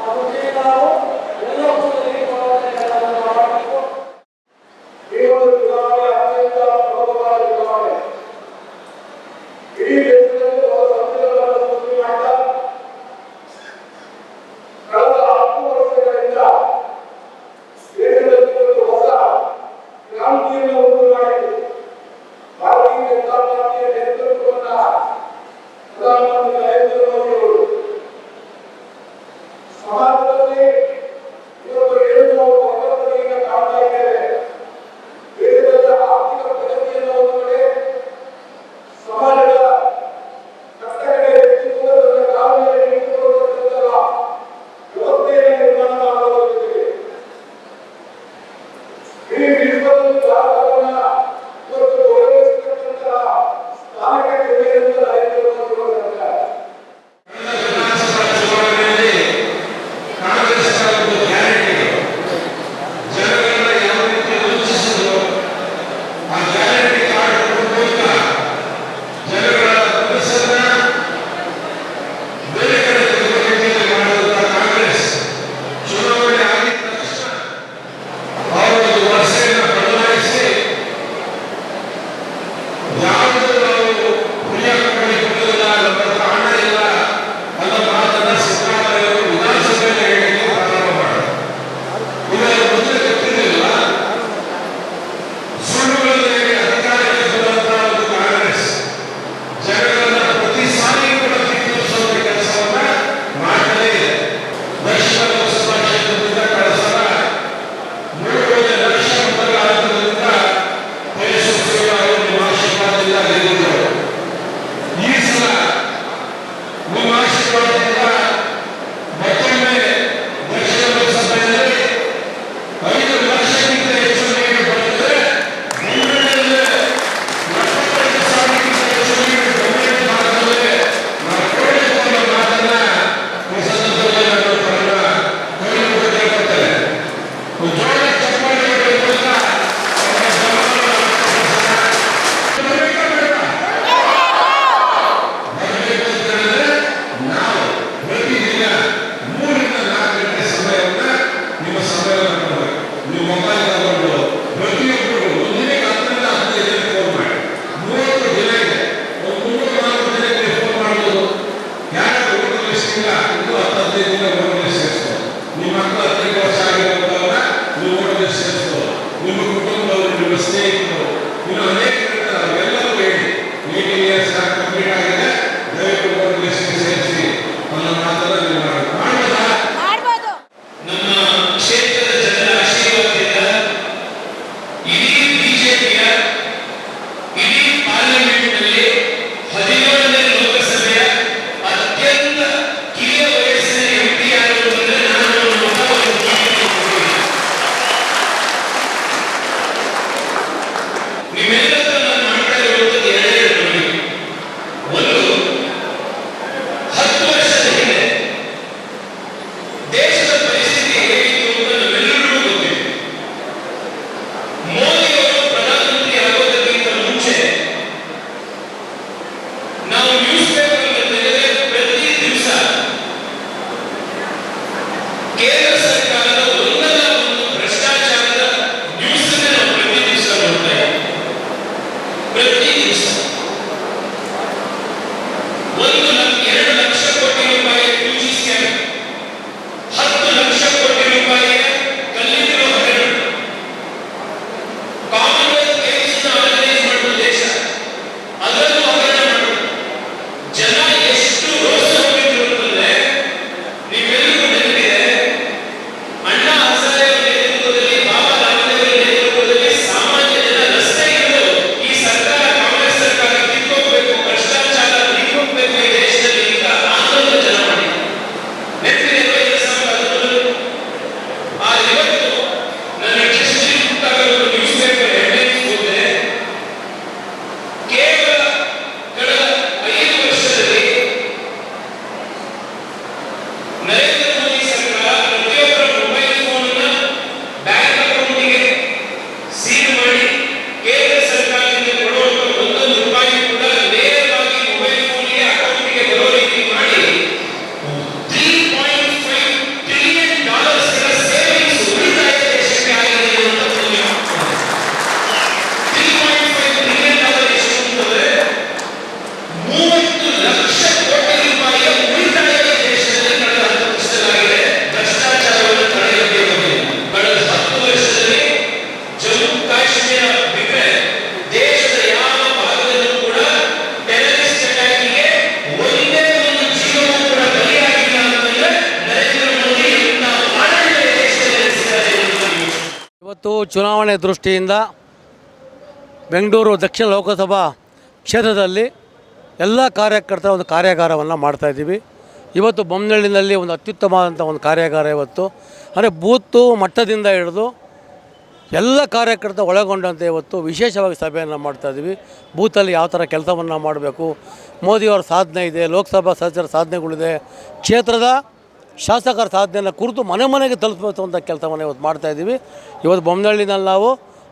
আবু ಚುನಾವಣೆ ದೃಷ್ಟಿಯಿಂದ ಬೆಂಗಳೂರು ದಕ್ಷಿಣ ಲೋಕಸಭಾ ಕ್ಷೇತ್ರದಲ್ಲಿ ಎಲ್ಲ ಕಾರ್ಯಕರ್ತರ ಒಂದು ಕಾರ್ಯಾಗಾರವನ್ನು ಮಾಡ್ತಾಯಿದ್ದೀವಿ ಇವತ್ತು ಬೊಮ್ಮನಳ್ಳಿನಲ್ಲಿ ಒಂದು ಅತ್ಯುತ್ತಮವಾದಂಥ ಒಂದು ಕಾರ್ಯಾಗಾರ ಇವತ್ತು. ಅಂದರೆ ಬೂತು ಮಟ್ಟದಿಂದ ಹಿಡಿದು ಎಲ್ಲ ಕಾರ್ಯಕರ್ತ ಒಳಗೊಂಡಂತೆ ಇವತ್ತು ವಿಶೇಷವಾಗಿ ಸಭೆಯನ್ನು ಮಾಡ್ತಾಯಿದ್ದೀವಿ ಬೂತಲ್ಲಿ ಯಾವ ಥರ ಕೆಲಸವನ್ನು ಮಾಡಬೇಕು. ಮೋದಿಯವರ ಸಾಧನೆ ಇದೆ, ಲೋಕಸಭಾ ಸದಸ್ಯರ ಸಾಧನೆಗಳಿದೆ. ಕ್ಷೇತ್ರದ ಶಾಸಕರ ಸಾಧನೆಯನ್ನು ಕುರಿತು ಮನೆ ಮನೆಗೆ ತಲುಪಿಸುವಂಥ ಅಂತ ಕೆಲಸವನ್ನು ಇವತ್ತು ಮಾಡ್ತಾಯಿದ್ದೀವಿ ಇವತ್ತು ಬೊಮ್ಮನಹಳ್ಳಿನಲ್ಲಿ ನಾವು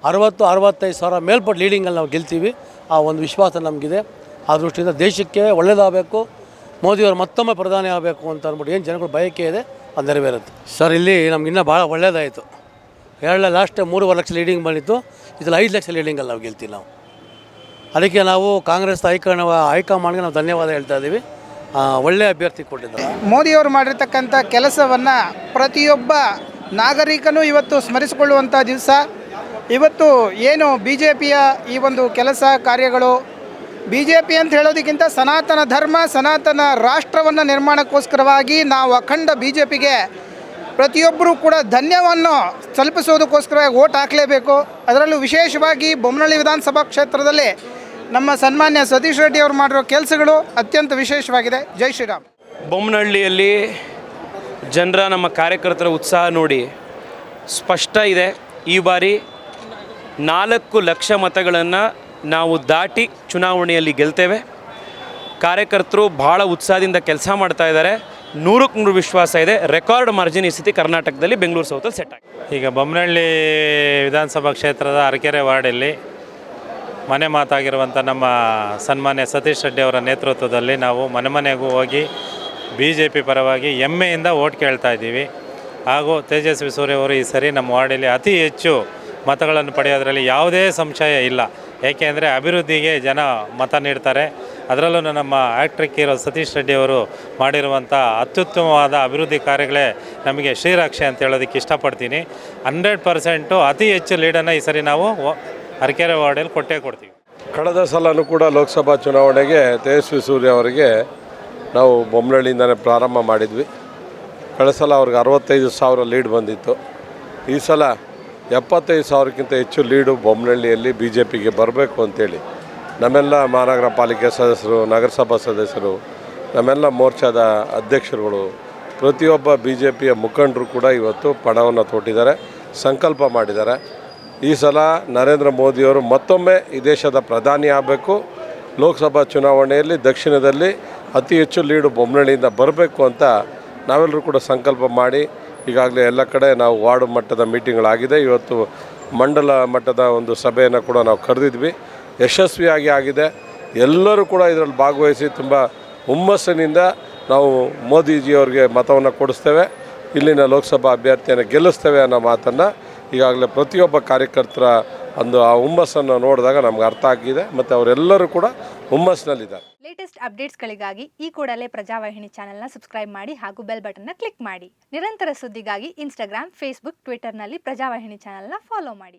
ಅರವತ್ತು, ಅರವತ್ತೈದು ಸಾವಿರ ಮೇಲ್ಪಟ್ಟು ಲೀಡಿಂಗಲ್ಲಿ ನಾವು ಗೆಲ್ತೀವಿ. ಆ ಒಂದು ವಿಶ್ವಾಸ ನಮಗಿದೆ. ಆ ದೃಷ್ಟಿಯಿಂದ ದೇಶಕ್ಕೆ ಒಳ್ಳೆಯದಾಗಬೇಕು ಮೋದಿಯವರು ಮತ್ತೊಮ್ಮೆ ಪ್ರಧಾನಿ ಆಗಬೇಕು ಅಂತ ಅಂದ್ಬಿಟ್ಟು ಏನು ಜನಗಳು ಬಯಕೆ ಇದೆ, ಅದು ನೆರವೇರುತ್ತೆ. ಸರ್, ಇಲ್ಲಿ ನಮ್ಗೆ ಇನ್ನೂ ಭಾಳ ಒಳ್ಳೆಯದಾಯಿತು ಎರಡು ಲಾಸ್ಟ್ ಮೂರುವರೆ ಲಕ್ಷ ಲೀಡಿಂಗ್ ಬಂದಿತ್ತು. ಇದರಲ್ಲಿ ಐದು ಲಕ್ಷ ಲೀಡಿಂಗಲ್ಲಿ ನಾವು ಗೆಲ್ತೀವಿ ನಾವು. ಅದಕ್ಕೆ ನಾವು ಕಾಂಗ್ರೆಸ್ ಹೈಕಮಾಂಡ್ ಹೈಕಮಾಂಡ್ಗೆ ನಾವು ಧನ್ಯವಾದ ಹೇಳ್ತಾ ಇದ್ದೀವಿ. ಆ, ಒಳ್ಳೆ ಅಭ್ಯರ್ಥಿ ಕೊಟ್ಟಿದ್ದಾರೆ. ಮೋದಿಯವರು ಮಾಡಿರ್ತಕ್ಕಂಥ ಕೆಲಸವನ್ನು ಪ್ರತಿಯೊಬ್ಬ ನಾಗರಿಕನೂ ಇವತ್ತು ಸ್ಮರಿಸಿಕೊಳ್ಳುವಂಥ ದಿವಸ. ಇವತ್ತು ಏನು ಬಿ ಜೆ ಪಿಯ ಈ ಒಂದು ಕೆಲಸ ಕಾರ್ಯಗಳು ಬಿ ಜೆ ಪಿ ಅಂತ ಹೇಳೋದಕ್ಕಿಂತ ಸನಾತನ ಧರ್ಮ ಸನಾತನ ರಾಷ್ಟ್ರವನ್ನು ನಿರ್ಮಾಣಕ್ಕೋಸ್ಕರವಾಗಿ ನಾವು ಅಖಂಡ ಬಿ ಜೆ ಪಿಗೆ ಪ್ರತಿಯೊಬ್ಬರೂ ಕೂಡ ಧನ್ಯವನ್ನು ತಲುಪಿಸೋದಕ್ಕೋಸ್ಕರವಾಗಿ ಓಟ್ ಹಾಕಲೇಬೇಕು. ಅದರಲ್ಲೂ ವಿಶೇಷವಾಗಿ ಬೊಮ್ಮನಹಳ್ಳಿ ವಿಧಾನಸಭಾ ಕ್ಷೇತ್ರದಲ್ಲಿ ನಮ್ಮ ಸನ್ಮಾನ್ಯ ಸತೀಶ್ ರೆಡ್ಡಿ ಅವರು ಮಾಡಿರೋ ಕೆಲಸಗಳು ಅತ್ಯಂತ ವಿಶೇಷವಾಗಿದೆ. ಜೈ ಶ್ರೀರಾಮ್. ಬೊಮ್ಮನಹಳ್ಳಿಯಲ್ಲಿ ಜನರ ನಮ್ಮ ಕಾರ್ಯಕರ್ತರ ಉತ್ಸಾಹ ನೋಡಿ ಸ್ಪಷ್ಟ ಇದೆ. ಈ ಬಾರಿ ನಾಲ್ಕು ಲಕ್ಷ ಮತಗಳನ್ನು ನಾವು ದಾಟಿ ಚುನಾವಣೆಯಲ್ಲಿ ಗೆಲ್ತೇವೆ. ಕಾರ್ಯಕರ್ತರು ಭಾಳ ಉತ್ಸಾಹದಿಂದ ಕೆಲಸ ಮಾಡ್ತಾ ಇದ್ದಾರೆ. ನೂರಕ್ಕೆ ನೂರು ವಿಶ್ವಾಸ ಇದೆ. ರೆಕಾರ್ಡ್ ಮಾರ್ಜಿನ್ ಈ ಸ್ಥಿತಿ ಕರ್ನಾಟಕದಲ್ಲಿ ಬೆಂಗಳೂರು ಸೌತಲ್ಲಿ ಸೆಟ್ ಆಗಿದೆ. ಈಗ ಬೊಮ್ಮನಹಳ್ಳಿ ವಿಧಾನಸಭಾ ಕ್ಷೇತ್ರದ ಅರಕೆರೆ ವಾರ್ಡಲ್ಲಿ ಮನೆ ಮಾತಾಗಿರುವಂಥ ನಮ್ಮ ಸನ್ಮಾನ್ಯ ಸತೀಶ್ ರೆಡ್ಡಿ ಅವರ ನೇತೃತ್ವದಲ್ಲಿ ನಾವು ಮನೆ ಮನೆಗೂ ಹೋಗಿ ಬಿ ಜೆ ಪಿ ಪರವಾಗಿ ಹೆಮ್ಮೆಯಿಂದ ಓಟ್ ಕೇಳ್ತಾ ಇದ್ದೀವಿ. ಹಾಗೂ ತೇಜಸ್ವಿ ಸೂರ್ಯ ಅವರು ಈ ಸರಿ ನಮ್ಮ ವಾರ್ಡಲ್ಲಿ ಅತಿ ಹೆಚ್ಚು ಮತಗಳನ್ನು ಪಡೆಯೋದರಲ್ಲಿ ಯಾವುದೇ ಸಂಶಯ ಇಲ್ಲ. ಏಕೆಂದರೆ ಅಭಿವೃದ್ಧಿಗೆ ಜನ ಮತ ನೀಡ್ತಾರೆ. ಅದರಲ್ಲೂ ನಮ್ಮ ಆ್ಯಕ್ಟ್ರಿಕ್ ಇರೋ ಸತೀಶ್ ರೆಡ್ಡಿ ಅವರು ಮಾಡಿರುವಂಥ ಅತ್ಯುತ್ತಮವಾದ ಅಭಿವೃದ್ಧಿ ಕಾರ್ಯಗಳೇ ನಮಗೆ ಶ್ರೀರಕ್ಷೆ ಅಂತ ಹೇಳೋದಕ್ಕೆ ಇಷ್ಟಪಡ್ತೀನಿ. ಹಂಡ್ರೆಡ್ ಪರ್ಸೆಂಟು ಅತಿ ಹೆಚ್ಚು ಲೀಡನ್ನು ಈ ಸರಿ ನಾವು ಅರಕೆರೆ ವಾರ್ಡಲ್ಲಿ ಕೊಟ್ಟೇ ಕೊಡ್ತೀವಿ. ಕಳೆದ ಸಲನೂ ಕೂಡ ಲೋಕಸಭಾ ಚುನಾವಣೆಗೆ ತೇಜಸ್ವಿ ಸೂರ್ಯ ಅವರಿಗೆ ನಾವು ಬೊಮ್ಮನಹಳ್ಳಿಯಿಂದನೇ ಪ್ರಾರಂಭ ಮಾಡಿದ್ವಿ. ಕಳೆದ ಸಲ ಅವ್ರಿಗೆ ಅರವತ್ತೈದು ಸಾವಿರ ಲೀಡ್ ಬಂದಿತ್ತು. ಈ ಸಲ ಎಪ್ಪತ್ತೈದು ಸಾವಿರಕ್ಕಿಂತ ಹೆಚ್ಚು ಲೀಡು ಬೊಮ್ಮನಹಳ್ಳಿಯಲ್ಲಿ ಬಿ ಜೆ ಪಿಗೆ ಬರಬೇಕು ಅಂತೇಳಿ ನಮ್ಮೆಲ್ಲ ಮಹಾನಗರ ಪಾಲಿಕೆ ಸದಸ್ಯರು, ನಗರಸಭಾ ಸದಸ್ಯರು, ನಮ್ಮೆಲ್ಲ ಮೋರ್ಚಾದ ಅಧ್ಯಕ್ಷರುಗಳು, ಪ್ರತಿಯೊಬ್ಬ ಬಿ ಜೆ ಪಿಯ ಮುಖಂಡರು ಕೂಡ ಇವತ್ತು ಪಣವನ್ನು ತೊಟ್ಟಿದ್ದಾರೆ, ಸಂಕಲ್ಪ ಮಾಡಿದ್ದಾರೆ. ಈ ಸಲ ನರೇಂದ್ರ ಮೋದಿಯವರು ಮತ್ತೊಮ್ಮೆ ಈ ದೇಶದ ಪ್ರಧಾನಿ ಆಗಬೇಕು. ಲೋಕಸಭಾ ಚುನಾವಣೆಯಲ್ಲಿ ದಕ್ಷಿಣದಲ್ಲಿ ಅತಿ ಹೆಚ್ಚು ಲೀಡು ಬೊಮ್ಮನಹಳ್ಳಿಯಿಂದ ಬರಬೇಕು ಅಂತ ನಾವೆಲ್ಲರೂ ಕೂಡ ಸಂಕಲ್ಪ ಮಾಡಿ ಈಗಾಗಲೇ ಎಲ್ಲ ಕಡೆ ನಾವು ವಾರ್ಡ್ ಮಟ್ಟದ ಮೀಟಿಂಗ್ಗಳಾಗಿದೆ. ಇವತ್ತು ಮಂಡಲ ಮಟ್ಟದ ಒಂದು ಸಭೆಯನ್ನು ಕೂಡ ನಾವು ಕರೆದಿದ್ವಿ. ಯಶಸ್ವಿಯಾಗಿ ಆಗಿದೆ. ಎಲ್ಲರೂ ಕೂಡ ಇದರಲ್ಲಿ ಭಾಗವಹಿಸಿ ತುಂಬ ಹುಮ್ಮಸ್ಸಿನಿಂದ ನಾವು ಮೋದಿಜಿಯವ್ರಿಗೆ ಮತವನ್ನು ಕೊಡಿಸ್ತೇವೆ. ಇಲ್ಲಿನ ಲೋಕಸಭಾ ಅಭ್ಯರ್ಥಿಯನ್ನು ಗೆಲ್ಲಿಸ್ತೇವೆ ಅನ್ನೋ ಮಾತನ್ನು ಈಗಾಗಲೇ ಪ್ರತಿಯೊಬ್ಬ ಕಾರ್ಯಕರ್ತರ ಒಂದು ಆ ಹುಮ್ಮಸ್ಸನ್ನು ನೋಡಿದಾಗ ನಮ್ಗೆ ಅರ್ಥ ಆಗಿದೆ ಮತ್ತು ಅವರೆಲ್ಲರೂ ಕೂಡ ಹುಮ್ಮಸ್ಸಿನಲ್ಲಿದ್ದಾರೆ. ಲೇಟೆಸ್ಟ್ ಅಪ್ಡೇಟ್ಸ್ಗಳಿಗಾಗಿ ಈ ಕೂಡಲೇ ಪ್ರಜಾವಾಹಿನಿ ಚಾನೆಲ್ನ ಸಬ್ಸ್ಕ್ರೈಬ್ ಮಾಡಿ ಹಾಗೂ ಬೆಲ್ ಬಟನ್ನ ಕ್ಲಿಕ್ ಮಾಡಿ. ನಿರಂತರ ಸುದ್ದಿಗಾಗಿ ಇನ್ಸ್ಟಾಗ್ರಾಮ್, ಫೇಸ್ಬುಕ್ ಟ್ವಿಟರ್ನಲ್ಲಿ ಪ್ರಜಾವಾಹಿನಿ ಚಾನೆಲ್ನ ಫಾಲೋ ಮಾಡಿ.